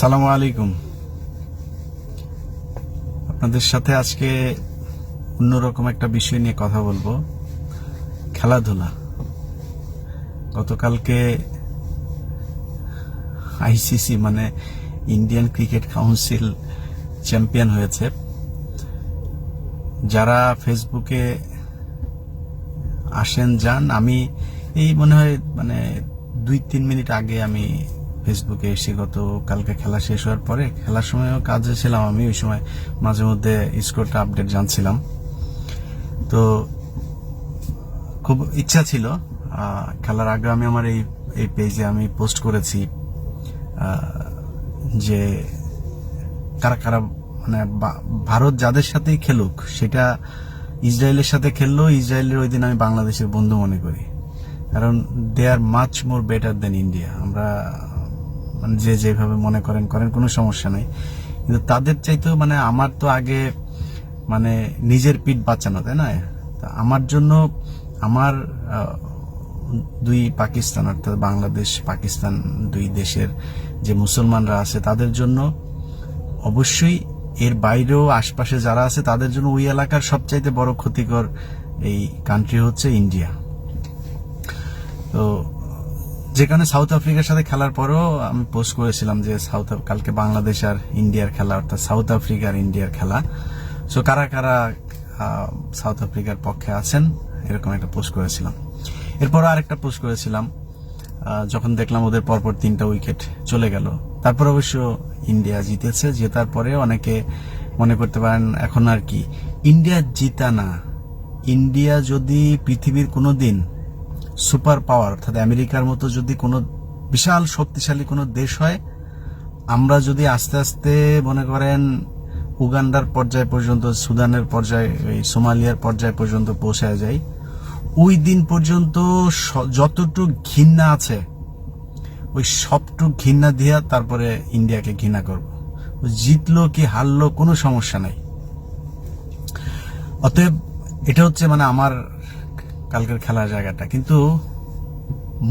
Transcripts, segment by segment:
আসসালামু আলাইকুম। আপনাদের সাথে আজকে অন্যরকম একটা বিষয় নিয়ে কথা বলব। খেলাধুলা। গতকালকে আইসিসি মানে ইন্ডিয়ান ক্রিকেট কাউন্সিল চ্যাম্পিয়ন হয়েছে। যারা ফেসবুকে আসেন, যান, আমি এই মনে হয় মানে দুই তিন মিনিট আগে আমি ফেসবুকে এসে গত, কালকে খেলা শেষ হওয়ার পরে, খেলার সময়ও কাজে ছিলাম আমি, ওই সময় মাঝে মধ্যে স্কোরটা আপডেট জানছিলাম। তো খুব ইচ্ছা ছিল খেলার আগে আমি আমার এই এই পেজে আমি পোস্ট করেছি যে কারা কারা মানে ভারত যাদের সাথেই খেলুক, সেটা ইসরায়েলের সাথে খেললেও ইসরায়েলের ওই দিন আমি বাংলাদেশের বন্ধু মনে করি। কারণ they are much more better than India আমরা মানে যে যেভাবে মনে করেন করেন, কোনো সমস্যা নাই। কিন্তু তাদের চাইতেও মানে আমার তো আগে মানে নিজের পিঠ বাঁচানো, তাই না? তা আমার জন্য আমার দুই পাকিস্তান, অর্থাৎ বাংলাদেশ, পাকিস্তান দুই দেশের যে মুসলমানরা আছে, তাদের জন্য অবশ্যই এর বাইরেও আশপাশে যারা আছে, তাদের জন্য ওই এলাকার সবচাইতে বড় ক্ষতিকর এই কান্ট্রি হচ্ছে ইন্ডিয়া তো যেখানে সাউথ আফ্রিকার সাথে খেলার পরও আমি পোস্ট করেছিলাম যে সাউথ কালকে বাংলাদেশ আর ইন্ডিয়ার খেলা, অর্থাৎ সাউথ আফ্রিকা আর ইন্ডিয়ার খেলা। সো কারা কারা সাউথ আফ্রিকার পক্ষে আছেন, এরকম একটা পোস্ট করেছিলাম। এরপর আরেকটা পোস্ট করেছিলাম যখন দেখলাম ওদের পরপর তিনটা উইকেট চলে গেল। তারপর অবশ্য ইন্ডিয়া জিতেছে, জেতার পরে অনেকে মনে করতে পারেন এখন আর কি। ইন্ডিয়া জিতা না। ইন্ডিয়া যদি পৃথিবীর কোনো দিন সুপার পাওয়ার, অর্থাৎ আমেরিকার মতো যদি কোনো বিশাল শক্তিশালী কোনো দেশ হয়, আমরা যদি আস্তে আস্তে মনে করেন উগান্ডার পর্যায় পর্যন্ত, সুদানের পর্যায়ে, এই সোমালিয়ার পর্যায় পর্যন্ত পৌঁছায় যাই, ওই দিন পর্যন্ত যতটুকু ঘৃণা আছে, ওই সবটুক ঘৃণা দিয়া তারপরে ইন্ডিয়াকে ঘৃণা করব। জিতলো কি হারলো কোনো সমস্যা নাই। অতএব এটা হচ্ছে মানে আমার কালকের খেলার জায়গাটা। কিন্তু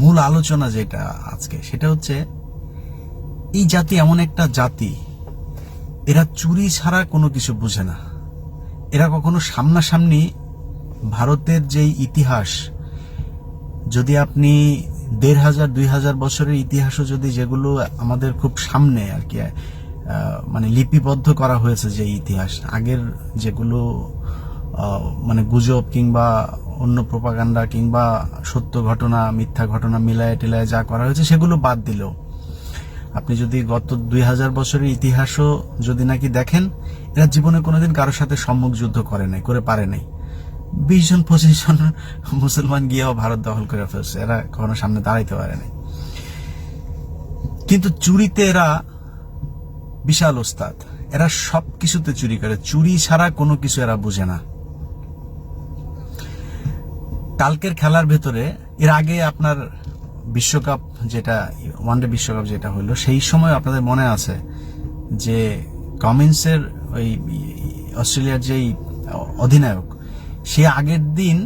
মূল আলোচনা যেটা আজকে, সেটা হচ্ছে এই জাতি এমন একটা জাতি, এরা চুরি ছাড়া কোনো কিছু বুঝে না। এরা কখনো সামনাসামনি ভারতের যেই ইতিহাস, যদি আপনি দেড় হাজার, দুই হাজার বছরের ইতিহাসও যদি যেগুলো আমাদের খুব সামনে আর কি মানে লিপিবদ্ধ করা হয়েছে যে ইতিহাস, আগের যেগুলো মানে গুজব কিংবা অন্য প্রপাগান্ডা কিংবা সত্য ঘটনা, মিথ্যা ঘটনা মিলায় টিলায় যা করা হয়েছে সেগুলো বাদ দিলেও। আপনি যদি গত দুই হাজার বছরের ইতিহাসও যদি নাকি দেখেন, এরা জীবনে কোনোদিন কারোর সাথে সম্মুখ যুদ্ধ করে নাই, করে পারে নাই। বিশ জন, পঁচিশ জন মুসলমান গিয়েও ভারত দখল করে ফেলছে, এরা কখনো সামনে দাঁড়াইতে পারে নাই। কিন্তু চুরিতে এরা বিশাল ওস্তাদ, এরা সব কিছুতে চুরি করে, চুরি ছাড়া কোনো কিছু এরা বুঝে না। কালকের খেলার ভেতরে, এর আগে আপনার বিশ্বকাপ যেটা, ওয়ানডে বিশ্বকাপ যেটা হলো, সেই সময় আপনাদের মনে আছে যে কমিন্সের ওই অস্ট্রেলিয়ার যেই অধিনায়ক, সে আগের দিন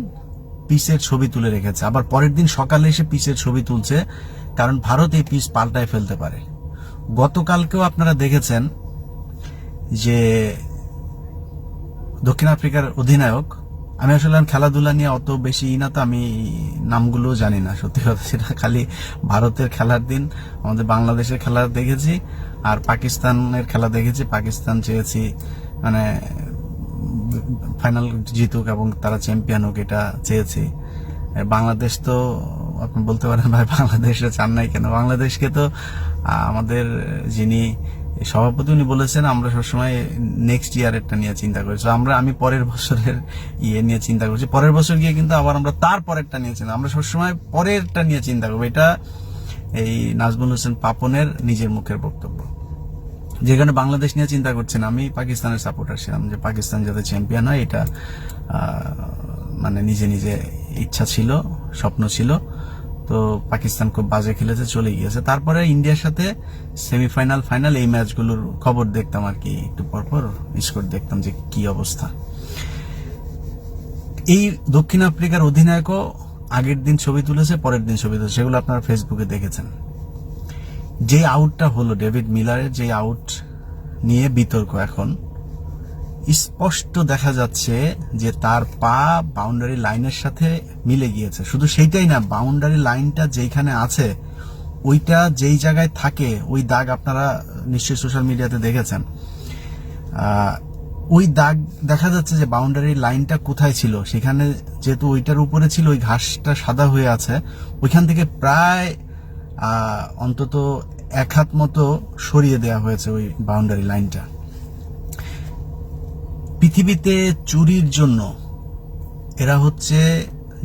পিচের ছবি তুলে রেখেছে, আবার পরের দিন সকালে এসে পিচের ছবি তুলছে, কারণ ভারত এই পিচ পাল্টায় ফেলতে পারে। গতকালকেও আপনারা দেখেছেন যে দক্ষিণ আফ্রিকার অধিনায়ক আমি আসলে খেলাধুলা নিয়ে অত বেশি না তো, আমি নামগুলো জানি না, সত্যি কথা সেটা খালি ভারতের খেলার দিন, আমাদের বাংলাদেশের খেলা দেখেছি আর পাকিস্তানের খেলা দেখেছি। পাকিস্তান চেয়েছি মানে ফাইনাল জিতুক এবং তারা চ্যাম্পিয়ন হোক এটা চেয়েছি। বাংলাদেশ তো, আপনি বলতে পারেন, ভাই, বাংলাদেশে চান নাই কেন? বাংলাদেশকে তো আমাদের যিনি সভাপতি উনি বলেছেন, আমরা সবসময় নেক্সট ইয়ারেরটা নিয়ে চিন্তা করি। So, আমরা, আমি পরের বছরের ইয়ে নিয়ে চিন্তা করছি। পরের বছর গিয়ে কিন্তু আবার আমরা তার পরেরটা নিয়ে আমরা সবসময় পরেরটা নিয়ে চিন্তা করব। এটা এই নাজমুল হোসেন পাপনের নিজের মুখের বক্তব্য। যেখানে বাংলাদেশ নিয়ে চিন্তা করছেন, আমি পাকিস্তানের সাপোর্টার ছিলাম যে পাকিস্তান যাতে চ্যাম্পিয়ন হয়, এটা মানে নিজে নিজে ইচ্ছা ছিল, স্বপ্ন ছিল। তো পাকিস্তান খুব বাজে খেলেছে, চলে গিয়েছে। তারপরে ইন্ডিয়ার সাথে সেমিফাইনাল ফাইনাল এই ম্যাচগুলোর খবর দেখতাম আর কি, একটু পরপর স্কোর দেখতাম যে কি অবস্থা। এই দক্ষিণ আফ্রিকার অধিনায়কও আগের দিন ছবি তুলেছে, পরের দিন ছবি তুলেছে, সেগুলো আপনারা ফেসবুকে দেখেছেন। যে আউটটা হলো ডেভিড মিলারের যে আউট নিয়ে বিতর্ক এখন। স্পষ্ট দেখা যাচ্ছে যে তার পা বাউন্ডারি লাইনের সাথে মিলে গিয়েছে। শুধু সেইটাই না বাউন্ডারি লাইনটা যেখানে আছে, ওইটা যেই জায়গায় থাকে, ওই দাগ আপনারা নিশ্চয়ই সোশ্যাল মিডিয়াতে দেখেছেন। ওই দাগ দেখা যাচ্ছে যে বাউন্ডারি লাইনটা কোথায় ছিল? সেখানে যেহেতু ওইটার উপরে ছিল, ওই ঘাসটা সাদা হয়ে আছে, ওইখান থেকে প্রায় অন্তত এক হাত মতো সরিয়ে দেওয়া হয়েছে ওই বাউন্ডারি লাইনটা পৃথিবীতে চুরির জন্য এরা হচ্ছে,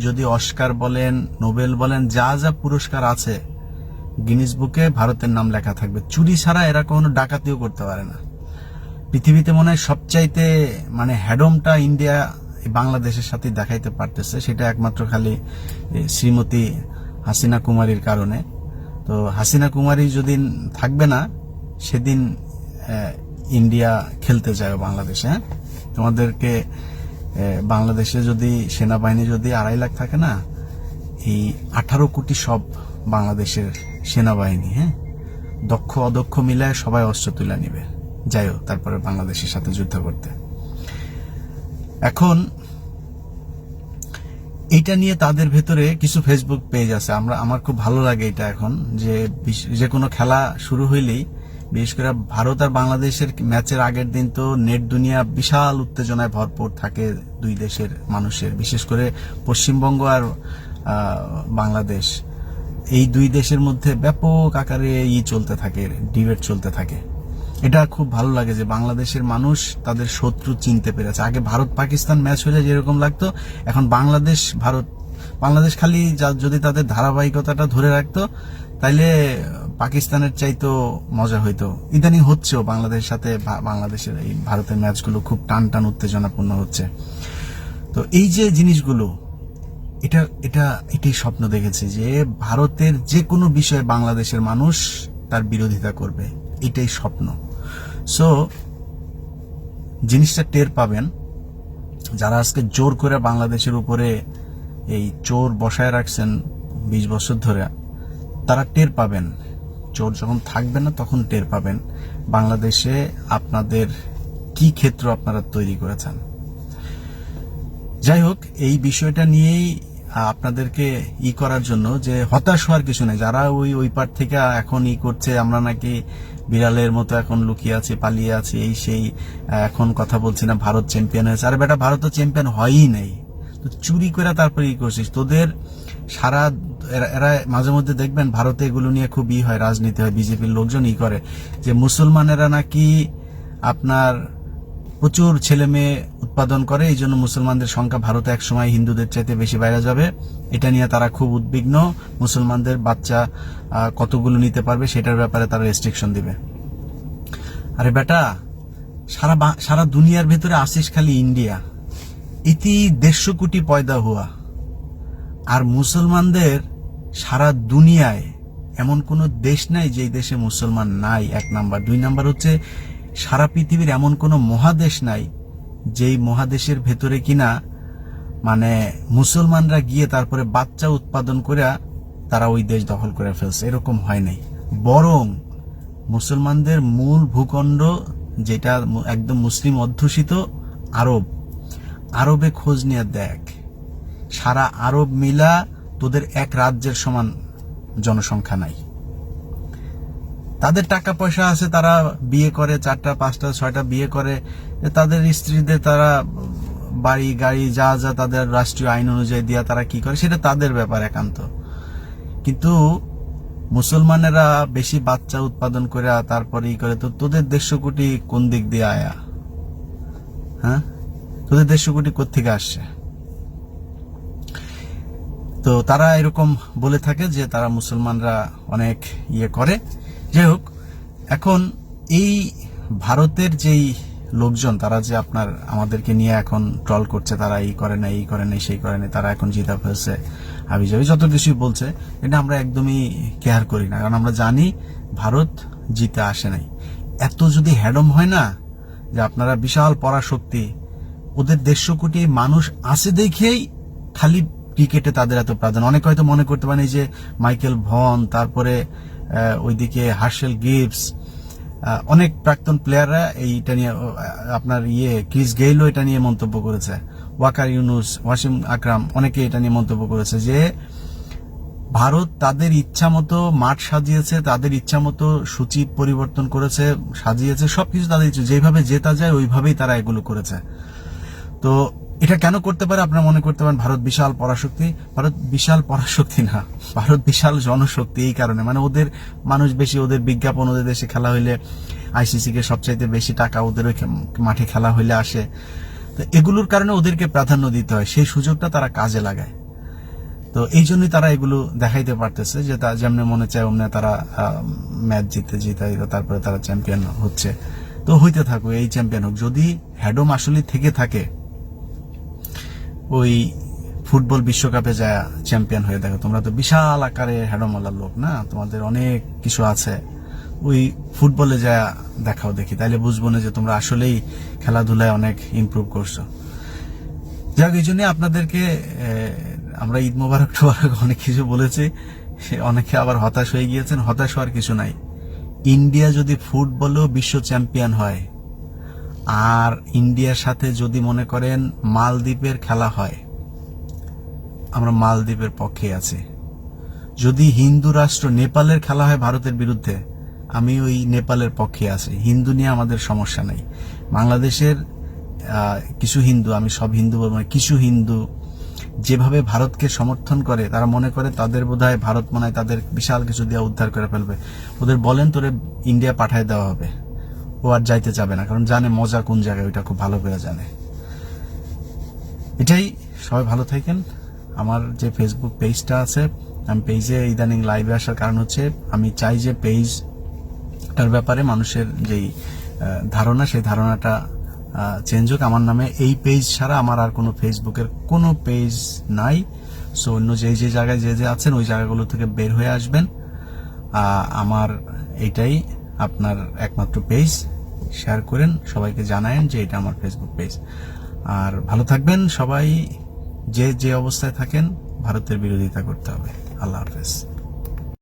যদি অস্কার বলেন, নোবেল বলেন, যা যা পুরস্কার আছে, গিনিস বুকে ভারতের নাম লেখা থাকবে। চুরি ছাড়া এরা কখনো ডাকাতিও করতে পারে না। পৃথিবীতে মনে হয় সবচাইতে মানে হ্যাডমটা ইন্ডিয়া, বাংলাদেশের সাথে দেখাইতে পারতেছে। সেটা একমাত্র খালি শ্রীমতী হাসিনা কুমারীর কারণে। তো হাসিনা কুমারী যদি থাকবে না, সেদিন ইন্ডিয়া খেলতে যায় বাংলাদেশে হ্যাঁ? তোমাদেরকে বাংলাদেশে যদি সেনাবাহিনী যদি আড়াই লাখ থাকে না, এই আঠারো কোটি সব বাংলাদেশের সেনাবাহিনী হ্যাঁ? দক্ষ অদক্ষ মিলায় সবাই অস্ত্র তুলে নিবে। যাইও তারপরে বাংলাদেশের সাথে যুদ্ধ করতে। এখন এটা নিয়ে তাদের ভেতরে কিছু ফেসবুক পেজ আছে। আমরা, আমার খুব ভালো লাগে এটা এখন, যে যে কোনো খেলা শুরু হইলেই বিশেষ করে ভারত আর বাংলাদেশের ম্যাচের আগের দিন তো নেট দুনিয়া বিশাল উত্তেজনায় ভরপুর থাকে দুই দেশের মানুষের, বিশেষ করে পশ্চিমবঙ্গ আর বাংলাদেশ। এই দুই দেশের মধ্যে ব্যাপক আকারে ই চলতে থাকে, ডিবেট চলতে থাকে। এটা খুব ভালো লাগে যে বাংলাদেশের মানুষ তাদের শত্রু চিনতে পেরেছে। আগে ভারত পাকিস্তান ম্যাচ হলে যেরকম লাগতো, এখন বাংলাদেশ, ভারত, বাংলাদেশ খালি যদি তাদের ধারাবাহিকতাটা ধরে রাখতো তাইলে পাকিস্তানের চাইতো মজা হইতো। ইদানিং হচ্ছেও বাংলাদেশের সাথে বাংলাদেশের এই ভারতের ম্যাচগুলো খুব টান টান উত্তেজনাপূর্ণ হচ্ছে। তো এই যে জিনিসগুলো, এটা এটা, এটাই স্বপ্ন দেখেছি যে ভারতের যে কোনো বিষয়ে বাংলাদেশের মানুষ তার বিরোধিতা করবে। এটাই স্বপ্ন। সো জিনিসটা টের পাবেন, যারা আজকে জোর করে বাংলাদেশের উপরে এই চোর বসায় রাখছেন বিশ বছর ধরে তারা টের পাবেন। চোর যখন থাকবে না, তখন টের পাবেন বাংলাদেশে আপনাদের কি ক্ষেত্র আপনারা তৈরি করেছেন। যাই হোক, এই বিষয়টা নিয়েই আপনাদেরকে ই করার জন্য যে হতাশ হওয়ার কিছু নেই। যারা ওই ওই পার থেকে এখন ই করছে, আমরা নাকি বিড়ালের মতো এখন লুকিয়ে আছি, পালিয়ে আছি, এই সেই এখন কথা বলছি না, ভারত চ্যাম্পিয়ন হয়েছে। আরে বেটা, ভারত তো চ্যাম্পিয়ন হয়ই নাই। চুরি করে তারপরে ই করছিস। তোদের সারা এরা- মাঝে মধ্যে দেখবেন ভারতে এগুলো নিয়ে খুব ই হয়, রাজনীতি হয়, বিজেপির লোকজন ই করে। যে মুসলমানেরা নাকি আপনার প্রচুর ছেলে মেয়ে উৎপাদন করে, এই জন্য মুসলমানদের সংখ্যা ভারতে একসময় হিন্দুদের চাইতে বেশি বাইরে যাবে। এটা নিয়ে তারা খুব উদ্বিগ্ন। মুসলমানদের বাচ্চা কতগুলো নিতে পারবে সেটার ব্যাপারে তারা রেস্ট্রিকশন দিবে। আরে বেটা, সারা সারা দুনিয়ার ভেতরে আসিস খালি ইন্ডিয়া ইতি দেড়শো কোটি পয়দা হওয়া আর মুসলমানদের সারা দুনিয়ায় এমন কোনো দেশ নাই যে দেশে মুসলমান নাই, এক নাম্বার। দুই নাম্বার হচ্ছে, সারা পৃথিবীর এমন কোনো মহাদেশ নাই যেই মহাদেশের ভেতরে কিনা মানে মুসলমানরা গিয়ে তারপরে বাচ্চা উৎপাদন করে তারা ওই দেশ দখল করে ফেলছে। এরকম হয় নাই। বরং মুসলমানদের মূল ভূখণ্ড, যেটা একদম মুসলিম অধ্যুষিত আরব আরবে খোঁজ নিয়ে দেখ। সারা আরব মিলা তোদের এক রাজ্যের সমান জনসংখ্যা নাই। তাদের টাকা পয়সা আছে, তারা বিয়ে করে, চারটা, পাঁচটা, ছয়টা বিয়ে করে। তাদের স্ত্রীদের তারা বাড়ি, গাড়ি, যা যা তাদের রাষ্ট্রীয় আইন অনুযায়ী দিয়া তারা কি করে, সেটা তাদের ব্যাপার একান্ত। কিন্তু মুসলমানেরা বেশি বাচ্চা উৎপাদন করে তারপরে ই করে, তো তোদের দেড়শো কোটি কোন দিক দিয়ে আয়া? হ্যাঁ? তোদের দেড়শো কোটি কোথেকে আসছে? তো তারা এরকম বলে থাকে যে তারা মুসলমানরা অনেক ইয়ে করে। যাই হোক, এখন এই ভারতের যেই লোকজন, তারা যে আপনার আমাদেরকে নিয়ে এখন ট্রল করছে, তারা এই করে না এই করে না সেই করে না তারা এখন জিতা ফেলছে হাবি যাবি যত কিছুই বলছে, এটা আমরা একদমই কেয়ার করি না, কারণ আমরা জানি ভারত জিতে আসে নাই। এত যদি হ্যাডম হয় না যে আপনারা বিশাল পরাশক্তি ওদের দেড়শো কোটি মানুষ আছে দেখেই খালি ক্রিকেটে তাদের এত প্রাধান্য। অনেক হয়তো মনে করতে পারেন যে মাইকেল ভন, তারপরে ওইদিকে হার্শেল গিবস অনেক প্রাক্তন প্লেয়াররা এইটা নিয়ে আপনার ইয়ে ক্রিস গেইলও এটা নিয়ে মন্তব্য করেছে। ওয়াকার ইউনুস, ওয়াসিম আকরাম, অনেকে এটা নিয়ে মন্তব্য করেছে যে ভারত তাদের ইচ্ছা মতো মাঠ সাজিয়েছে, তাদের ইচ্ছা মতো সূচি পরিবর্তন করেছে, সাজিয়েছে, সবকিছু তাদের যেভাবে জেতা যায়, ওইভাবেই তারা এগুলো করেছে। তো এটা কেন করতে পারে আপনারা মনে করতে পারেন ভারত বিশাল পরাশক্তি? ভারত বিশাল পরাশক্তি না, ভারত বিশাল জনশক্তি এই কারণে। মানে ওদের মানুষ বেশি, ওদের বিজ্ঞাপন, ওদের দেশে খেলা হইলে আইসিসি কে সবচাইতে বেশি টাকা ওদের মাঠে খেলা হইলে আসে। তো এগুলোর কারণে ওদেরকে প্রাধান্য দিতে হয়। সেই সুযোগটা তারা কাজে লাগায়। তো এই জন্যই তারা এগুলো দেখাইতে পারতেছে যে তা যেমনি মনে চায়, অমনি তারা ম্যাচ জিতে জিতে তারপরে তারা চ্যাম্পিয়ন হচ্ছে। তো হইতে থাকুক, এই চ্যাম্পিয়ন হোক। যদি হ্যাডম আসলে থেকে থাকে ওই ফুটবল বিশ্বকাপে যা চ্যাম্পিয়ন হয়ে দেখো, তোমরা তো বিশাল আকারে হ্যাডমওয়ালার লোক না? তোমাদের অনেক কিছু আছে। ওই ফুটবলে যা দেখাও দেখি, তাইলে বুঝব না যে তোমরা আসলেই খেলাধুলায় অনেক ইমপ্রুভ করছ। যাক, এই জন্য আপনাদেরকে আমরা ঈদ মোবারক টোবারক অনেক কিছু বলেছি। অনেকে আবার হতাশ হয়ে গিয়েছেন, হতাশ হওয়ার কিছু নাই। ইন্ডিয়া যদি ফুটবলেও বিশ্ব চ্যাম্পিয়ন হয় আর ইন্ডিয়ার সাথে যদি মনে করেন মালদ্বীপের খেলা হয়, আমরা মালদ্বীপের পক্ষে আছি। যদি হিন্দু রাষ্ট্র নেপালের খেলা হয় ভারতের বিরুদ্ধে, আমি ওই নেপালের পক্ষে আছি। হিন্দু নিয়ে আমাদের সমস্যা নেই। বাংলাদেশের কিছু হিন্দু, আমি সব হিন্দু বলব কিছু হিন্দু যেভাবে ভারতকে সমর্থন করে, তারা মনে করে তাদের বোধহয় ভারত মনে হয় তাদের বিশাল কিছু দিয়ে উদ্ধার করে ফেলবে। ওদের বলেন তোরে ইন্ডিয়া পাঠায় দেওয়া হবে। ও আর যাইতে যাবে না, কারণ জানে মজা কোন জায়গায়, ওইটা খুব ভালো করে জানে। এটাই, সবাই ভালো থাকেন। আমার যে ফেসবুক পেজটা আছে, আমি পেজে ইদানিং লাইভে আসার কারণ হচ্ছে, আমি চাই যে পেজটার ব্যাপারে মানুষের যেই ধারণা, সেই ধারণাটা চেঞ্জ হোক। আমার নামে এই পেজ ছাড়া আমার আর কোনো ফেসবুকের কোনো পেজ নাই। সো অন্য যে যে জায়গায় যে যে আছেন, ওই জায়গাগুলো থেকে বের হয়ে আসবেন। আমার এইটাই আপনার একমাত্র পেজ শেয়ার করেন, সবাইকে জানায়েন যে এটা আমার ফেসবুক পেজ আর ভালো থাকবেন সবাই, যে যে অবস্থায় থাকেন, ভারতের বিরোধিতা করতে হবে। আল্লাহ হাফেজ।